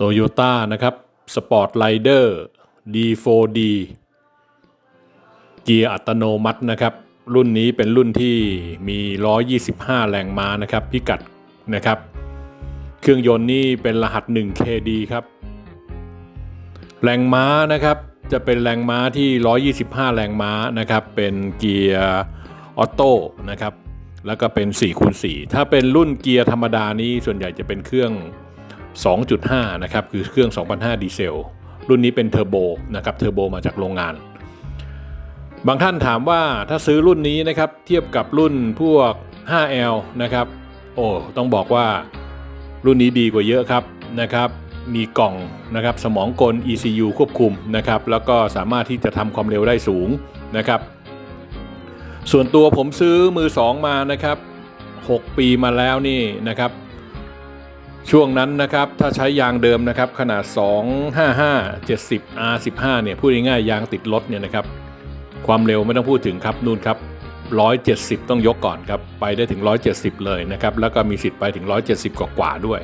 โตโยต้านะครับสปอร์ตไ d เดอร์ D4D เกียร์อัตโนมัตินะครับ รุ่นนี้เป็นรุ่นที่มี 125 แรงม้านะครับ พิกัดนะครับ เครื่องยนต์นี่เป็นรหัส 1KD ครับ แรงม้านะครับจะเป็นแรงม้าที่ 125 แรงม้านะครับ เป็นเกียร์ออโต้นะครับ แล้วก็เป็น4คูณ4ถ้าเป็นรุ่นเกียร์ธรรมดานี้ส่วนใหญ่จะเป็นเครื่อง 2.5 นะครับ คือเครื่อง 2,500 ดีเซล รุ่นนี้เป็นเทอร์โบนะครับ เทอร์โบมาจากโรงงาน บางท่านถามว่าถ้าซื้อรุ่นนี้นะครับ เทียบกับรุ่นพวก 5L นะครับ โอ้ ต้องบอกว่ารุ่นนี้ดีกว่าเยอะครับนะครับ มีกล่องนะครับ สมองกล ECU ควบคุมนะครับ แล้วก็สามารถที่จะทำความเร็วได้สูงนะครับ ส่วนตัวผมซื้อมือ 2 มานะครับ 6 ปีมาแล้วนี่นะครับ ช่วงนั้นนะครับ ถ้าใช้ยางเดิมนะครับ ขนาด 255 70 R15 เนี่ยพูดง่ายๆยางติดรถเนี่ยนะครับ ความเร็วไม่ต้องพูดถึงครับนู่นครับ 170 ต้องยกก่อนครับ ไปได้ถึง 170 เลยนะครับ แล้วก็มีสิทธิ์ไปถึง 170 กว่าๆด้วย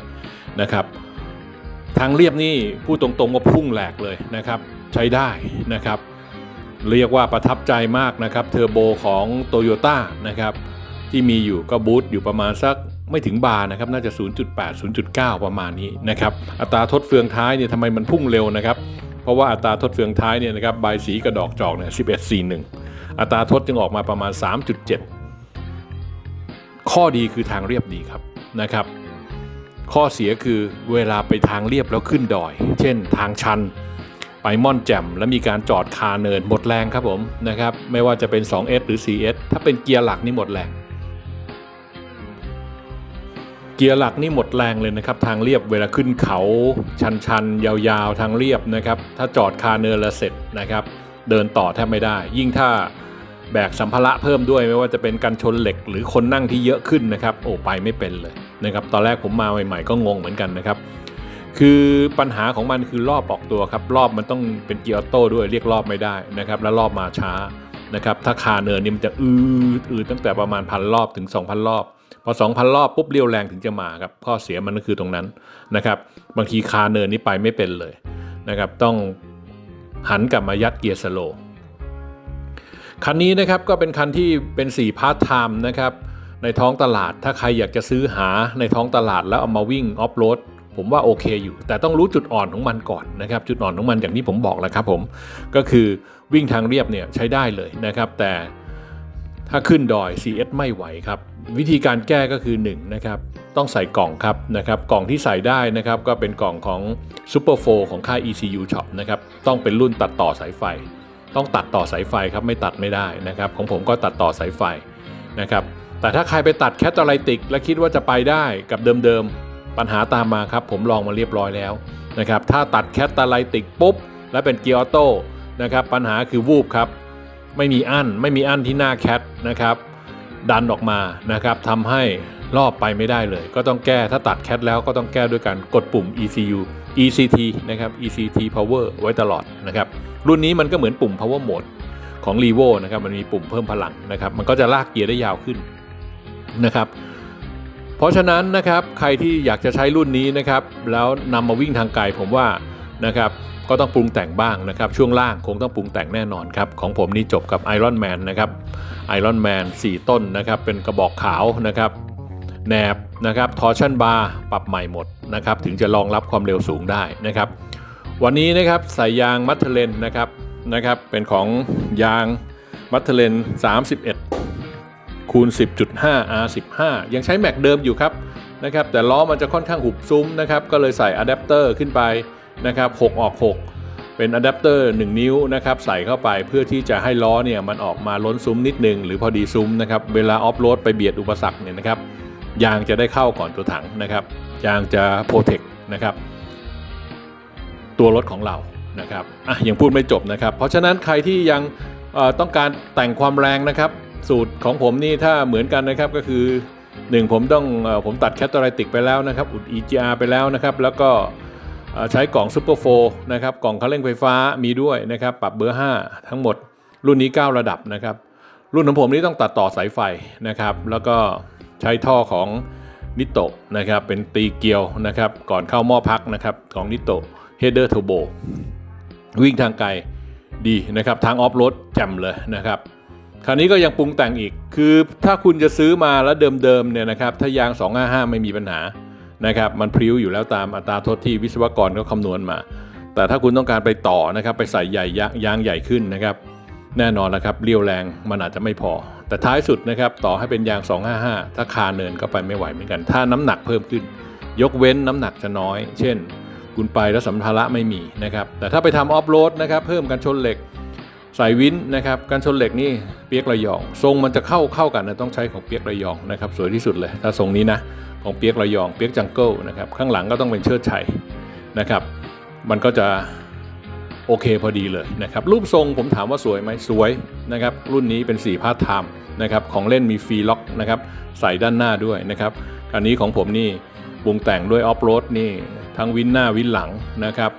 นะครับ ทางเรียบนี่พูดตรงๆว่าพุ่งแหลกเลยนะครับ ใช้ได้นะครับ เรียกว่าประทับใจมากนะครับเทอร์โบของ t o y ยต้านะครับ ที่มีอยู่ก็บูตอยู่ประมาณสัก ไม่ถึงบาร์นะครับน่าจะ 0.8 0.9 ประมาณนี้นะครับอัตราทดเฟืองท้ายเนี่ยทำไมมันพุ่งเร็วนะครับเพราะว่าอัตราทดเฟืองท้ายเนี่ยนะครับใบสีกระดอกจอกเนี่ย1141 อัตราทดจึงออกมาประมาณ 3.7 ข้อดีคือทางเรียบดีครับนะครับข้อเสียคือเวลาไปทางเรียบแล้วขึ้นดอย เช่นทางชัน ไปม่อนแจ่มแล้วมีการจอดคาเนินหมดแรงครับผมนะครับไม่ว่าจะเป็น 2S หรือ 4S ถ้าเป็นเกียร์หลักนี่หมดแรง เกียร์หลักนี่หมดแรงเลยนะครับ ทางเรียบเวลาขึ้นเขา ชันๆยาวๆ ทางเรียบนะครับ ถ้าจอดคาเนินแล้วเสร็จนะครับ เดินต่อแทบไม่ได้ ยิ่งถ้าแบกสัมภาระเพิ่มด้วยไม่ว่าจะเป็นกันชนเหล็กหรือคนนั่งที่เยอะขึ้นนะครับ โอ้ไปไม่เป็นเลยนะครับตอนแรกผมมาใหม่ๆก็งงเหมือนกันนะครับ คือปัญหาของมันคือรอบออกตัวครับ รอบมันต้องเป็นเกียร์ออโต้ด้วยเรียกรอบไม่ได้นะครับ แล้วรอบมาช้านะครับ ถ้าคาเนินนี่มันจะอืดอืดตั้งแต่ประมาณพันรอบถึง 2,000 รอบ พอ 2,000 รอบปุ๊บเรียวแรงถึงจะมาครับข้อเสียมันก็คือตรงนั้นนะครับ บางทีคาเนินนี่ไปไม่เป็นเลยนะครับ ต้องหันกลับมายัดเกียร์สโลว์คันนี้นะครับก็เป็นคันที่เป็น4พาร์ทไทม์นะครับในท้องตลาดถ้าใครอยากจะซื้อหาในท้องตลาดแล้วเอามาวิ่งออฟโรดผมว่าโอเคอยู่ แต่ต้องรู้จุดอ่อนของมันก่อนนะครับ จุดอ่อนของมันอย่างที่ผมบอกแล้วครับผมก็คือวิ่งทางเรียบเนี่ยใช้ได้เลยนะครับ แต่ ถ้าขึ้นดอย CS ไม่ไหวครับ วิธีการแก้ก็คือ1นะครับต้องใส่กล่องครับนะครับกล่องที่ใส่ได้นะครับก็เป็นกล่องของ Super 4ของค่าย ECU Shop นะครับต้องเป็นรุ่นตัดต่อสายไฟ ต้องตัดต่อสายไฟครับไม่ตัดไม่ได้นะครับของผมก็ตัดต่อสายไฟนะครับแต่ถ้าใครไปตัดแคตตาไลติก และคิดว่าจะไปได้กับเดิมๆปัญหาตามมาครับผมลองมาเรียบร้อยแล้วนะครับถ้าตัดแคตตาไลติกปุ๊บ แล้วเป็นเกียร์ออโต้นะครับปัญหาคือวูบครับ ไม่มีอั้นไม่มีอั้นที่หน้าแคทนะครับดันออกมานะครับทำให้รอบไปไม่ได้เลย ก็ต้องแก้ถ้าตัดแคทแล้วก็ต้องแก้ด้วยการกดปุ่ม ECU ECT นะครับ ECT Power ไว้ตลอดนะครับรุ่นนี้มันก็เหมือนปุ่ม Power Mode ของ r e v o นะครับมันมีปุ่มเพิ่มพลังนะครับมันก็จะลากเกียร์ได้ยาวขึ้นนะครับเพราะฉะนั้นนะครับใครที่อยากจะใช้รุ่นนี้นะครับแล้วนำมาวิ่งทางไกลผมว่า นะครับก็ต้องปรุงแต่งบ้างนะครับ ช่วงล่างคงต้องปรุงแต่งแน่นอนครับ ของผมนี่จบกับ Iron Man นะครับ Iron Man 4 ต้นนะครับ เป็นกระบอกขาวนะครับแหนบนะครับทอร์ชันบาร์ปรับใหม่หมดนะครับ ถึงจะรองรับความเร็วสูงได้นะครับ วันนี้นะครับใส่ยางมัทเทเลนนะครับนะครับ เป็นของยางมัทเทเลน 31 คูณ 10.5 R15 ยังใช้แม็กเดิมอยู่ครับนะครับ แต่ล้อมันจะค่อนข้างหุบซุ้มนะครับ ก็เลยใส่อะแดปเตอร์ขึ้นไป นะครับ6ออก 6 เป็นอะแดปเตอร์1นิ้วนะครับใส่เข้าไปเพื่อที่จะให้ล้อเนี่ยมันออกมาล้นซุ้มนิดนึง หรือพอดีซุ้มนะครับเวลาออฟโรดไปเบียดอุปสรรคเนี่ยนะครับยางจะได้เข้าก่อนตัวถังนะครับยางจะโปรเทคนะครับตัวรถของเรานะครับอะยังพูดไม่จบนะครับ เพราะฉะนั้นใครที่ยังต้องการแต่งความแรงนะครับ สูตรของผมนี่ถ้าเหมือนกันนะครับก็คือ 1 ผมต้องอผมตัดแคตตาไลติกไปแล้วนะครับ อุด EGR ไปแล้วนะครับ แล้วก็ ใช้กล่องซูเปอร์โฟนะครับกล่องคันเร่งไฟฟ้ามีด้วยนะครับปรับเบอร์ 5 ทั้งหมดรุ่นนี้ 9 ระดับนะครับรุ่นของผมนี่ต้องตัดต่อสายไฟนะครับแล้วก็ใช้ท่อของนิโตะนะครับเป็นตีเกลียวนะครับก่อนเข้าหม้อพักนะครับของนิโตะเฮดเดอร์เทอร์โบวิ่งทางไกลดีนะครับทางออฟโรดแจ่มเลยนะครับคราวนี้ก็ยังปรุงแต่งอีก คือถ้าคุณจะซื้อมาแล้วเดิมๆเนี่ยนะครับถ้ายาง 255 ไม่มีปัญหา นะครับมันพริ้วอยู่แล้วตามอัตราทษที่วิศวกรก็คำนวณมา แต่ถ้าคุณต้องการไปต่อนะครับไปใส่ใหญ่ยางยางใหญ่ขึ้นนะครับแน่นอนแล้วครับเลี้ยวแรงมันอาจจะไม่พอ แต่ท้ายสุดนะครับต่อให้เป็นยาง 255 ถ้าคาเนินก็ไปไม่ไหวเหมือนกัน ถ้าน้ำหนักเพิ่มขึ้น ยกเว้นน้ำหนักจะน้อย เช่น คุณไปแล้วสัมภาระไม่มีนะครับแต่ถ้าไปทำออฟโรดนะครับเพิ่มกันชนเหล็ก สายวินนะครับการชนเหล็กนี่เปียกระยอง ทรงมันจะเข้าเข้ากันนะต้องใช้ของเปียกระยองนะครับสวยที่สุดเลยถ้าทรงนี้นะของเปียกระยองเปียกจังเกิลนะครับข้างหลังก็ต้องเป็นเชิดชัยนะครับ มันก็จะโอเคพอดีเลยนะครับรูปทรงผมถามว่าสวยไหมสวยนะครับรุ่นนี้เป็น4พาร์ทไทม์นะครับของเล่นมีฟรีล็อกนะครับใส่ด้านหน้าด้วยนะครับอันนี้ของผมนี่ปรุงแต่งด้วยออฟโรดนี่ทั้งวินหน้าวินหลังนะครับ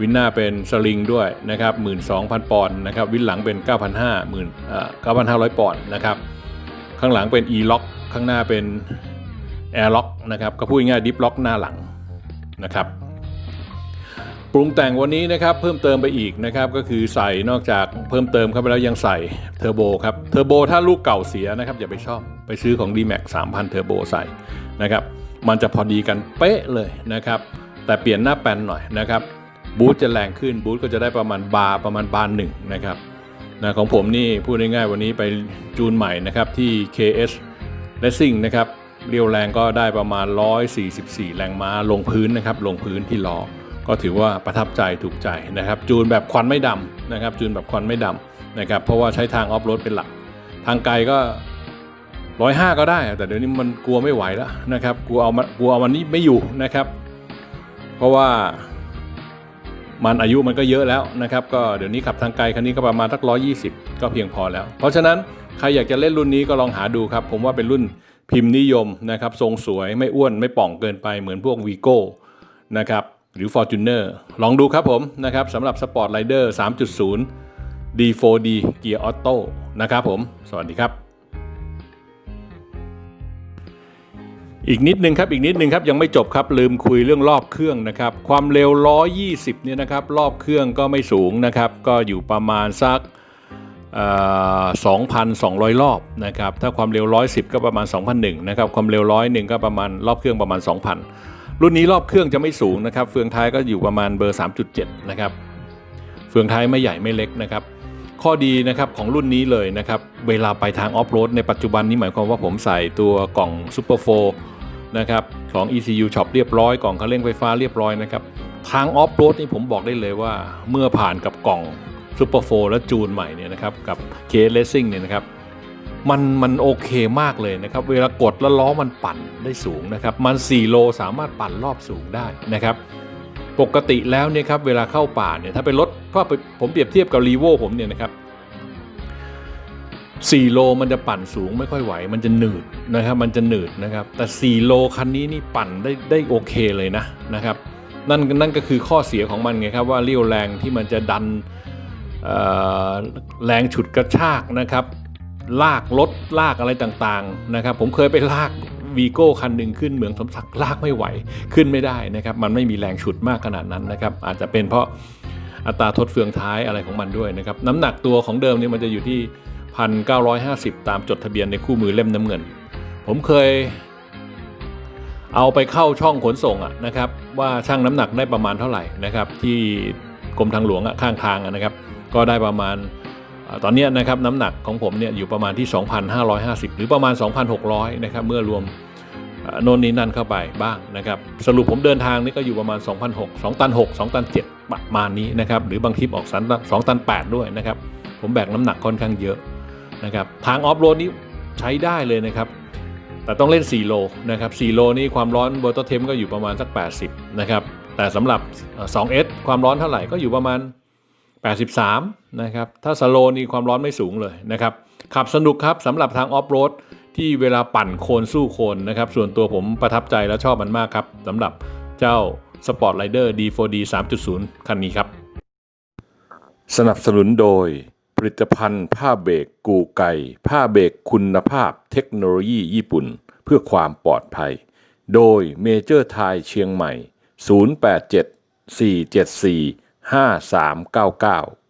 วินหน้าเป็นสลิงด้วยนะครับ12,000 ปอนด์นะครับวินหลังเป็น 9,500 10,000เอ่อ9,500 ปอนด์นะครับข้างหลังเป็น e lock ข้างหน้าเป็น air lock นะครับก็พูดง่ายดิฟล็อกหน้าหลังนะครับปรุงแต่งวันนี้นะครับเพิ่มเติมไปอีกนะครับก็คือใส่นอกจากเพิ่มเติมเข้าไปแล้วยังใส่เทอร์โบครับเทอร์โบถ้าลูกเก่าเสียนะครับอย่าไปชอบไปซื้อของ D-Max 3,000เทอร์โบใส่นะครับมันจะพอดีกันเป๊ะเลยนะครับแต่เปลี่ยนหน้าแปนหน่อยนะครับ บูทจะแรงขึ้นบูทก็จะได้ประมาณบาร์ประมาณบาร์หนึ่งนะครับนะของผมนี่พูดง่ายๆวันนี้ไปจูนใหม่นะครับที่ KS Racing นะครับเรียวแรงก็ได้ประมาณ 144 แรงม้าลงพื้นนะครับลงพื้นที่ล้อก็ถือว่าประทับใจถูกใจนะครับจูนแบบควันไม่ดำนะครับจูนแบบควันไม่ดำนะครับเพราะว่าใช้ทางออฟโรดเป็นหลัก ทางไกลก็ร้อยห้าก็ได้ แต่เดี๋ยวนี้มันกลัวไม่ไหวแล้วนะครับกลัวเอามันกลัวเอามันนี้ไม่อยู่นะครับ เพราะว่า มันอายุมันก็เยอะแล้วนะครับ ก็เดี๋ยวนี้ขับทางไกลคันนี้ก็ประมาณสักร้อยี่สิบก็เพียงพอแล้ว เพราะฉะนั้นใครอยากจะเล่นรุ่นนี้ก็ลองหาดูครับ ผมว่าเป็นรุ่นพิมพ์นิยมนะครับ ทรงสวยไม่อ้วนไม่ป่องเกินไปเหมือนพวกวีโก้นะครับหรือ Fortuner ลองดูครับผมนะครับสำหรับ Sport Rider 3.0 D4D Gear Auto นะครับผม สวัสดีครับ อีกนิดนึงครับอีกนิดนึงครับยังไม่จบครับลืมคุยเรื่องรอบเครื่องนะครับความเร็ว 120 เนี่ยนะครับรอบเครื่องก็ไม่สูงนะครับก็อยู่ประมาณสักเอ่อ2,200 รอบนะครับถ้าความเร็ว 110 ก็ประมาณ 2,001นะครับความเร็ว 101 ก็ประมาณรอบเครื่องประมาณ 2,000 รุ่นนี้รอบเครื่องจะไม่สูงนะครับเฟืองท้ายก็อยู่ประมาณเบอร์ 3.7 นะครับเฟืองท้ายไม่ใหญ่ไม่เล็กนะครับข้อดีนะครับของรุ่นนี้เลยนะครับ เวลาไปทางออฟโรดในปัจจุบันนี้หมายความว่าผมใส่ตัวกล่อง Super 4 นะครับของ ECU Shop เรียบร้อยกล่องคันเร่งไฟฟ้าเรียบร้อยนะครับทางออฟโรดนี่ผมบอกได้เลยว่า เมื่อผ่านกับกล่อง Super 4และจูนใหม่เนี่ยนะครับกับ K Racing เนี่ยนะครับมันมันโอเคมากเลยนะครับ เวลากดแล้วล้อมันปั่นได้สูงนะครับ มัน 4 โลสามารถปั่นรอบสูงได้นะครับ ปกติแล้วเนี่ยครับเวลาเข้าป่าเนี่ยถ้าเป็นรถเพราะผมเปรียบเทียบกับรีโวผมเนี่ยนะครับ 4 โลมันจะปั่นสูงไม่ค่อยไหว มันจะหนืดนะครับ มันจะหนืดนะครับ แต่ 4 โลคันนี้นี่ปั่นได้ได้โอเคเลยนะนะครับ นั่นนั่นก็คือข้อเสียของมันไงครับว่าเรี่ยวแรงที่มันจะดันแรงฉุดกระชากนะครับ ลากรถลากอะไรต่างๆนะครับ ผมเคยไปลากวีโก้คันหนึ่งขึ้นเหมืองสมศักดิ์ลากไม่ไหวขึ้นไม่ได้นะครับ มันไม่มีแรงฉุดมากขนาดนั้นนะครับ อาจจะเป็นเพราะอัตราทดเฟืองท้ายอะไรของมันด้วยนะครับ น้ำหนักตัวของเดิมเนี่ยมันจะอยู่ที่ 1,950 ตามจดทะเบียนในคู่มือเล่มน้ำเงิน ผมเคย เอาไปเข้าช่องขนส่งอะนะครับ ว่าช่างน้ำหนักได้ประมาณเท่าไหร่นะครับ ที่กรมทางหลวงอะข้างทางอะนะครับ ก็ได้ประมาณตอนนี้นะครับน้ำหนักของผมเนี่ยอยู่ประมาณที่ 2,550 หรือประมาณ 2,600 นะครับ เมื่อรวมโน่นนี้นั่นเข้าไปบ้างนะครับ สรุปผมเดินทางนี่ก็อยู่ประมาณ2,600 2ตัน6 2ตัน7ประมาณนี้นะครับ หรือบางทริปออกสัน2ตัน8 ด้วยนะครับ ผมแบกน้ำหนักค่อนข้างเยอะ นะครับทางออฟโรดนี้ใช้ได้เลยนะครับ แต่ต้องเล่น 4 โลนะครับ4โลนี่ความร้อนเบอร์ตเทมก็อยู่ประมาณสัก 80 นะครับ แต่สำหรับ 2S ความร้อนเท่าไหร่ก็อยู่ประมาณ 83 นะครับ ถ้าสโลนี่ความร้อนไม่สูงเลยนะครับ ขับสนุกครับสำหรับทางออฟโรดที่เวลาปั่นโคลนสู้โคลนนะครับ ส่วนตัวผมประทับใจและชอบมันมากครับสำหรับเจ้า Sport Rider D4D 3.0 คันนี้ครับ สนับสนุนโดย ผลิตภัณฑ์ผ้าเบรกกูไก่ ผ้าเบรกคุณภาพเทคโนโลยีญี่ปุ่น เพื่อความปลอดภัย โดยเมเจอร์ไทยเชียงใหม่ 087 474 5399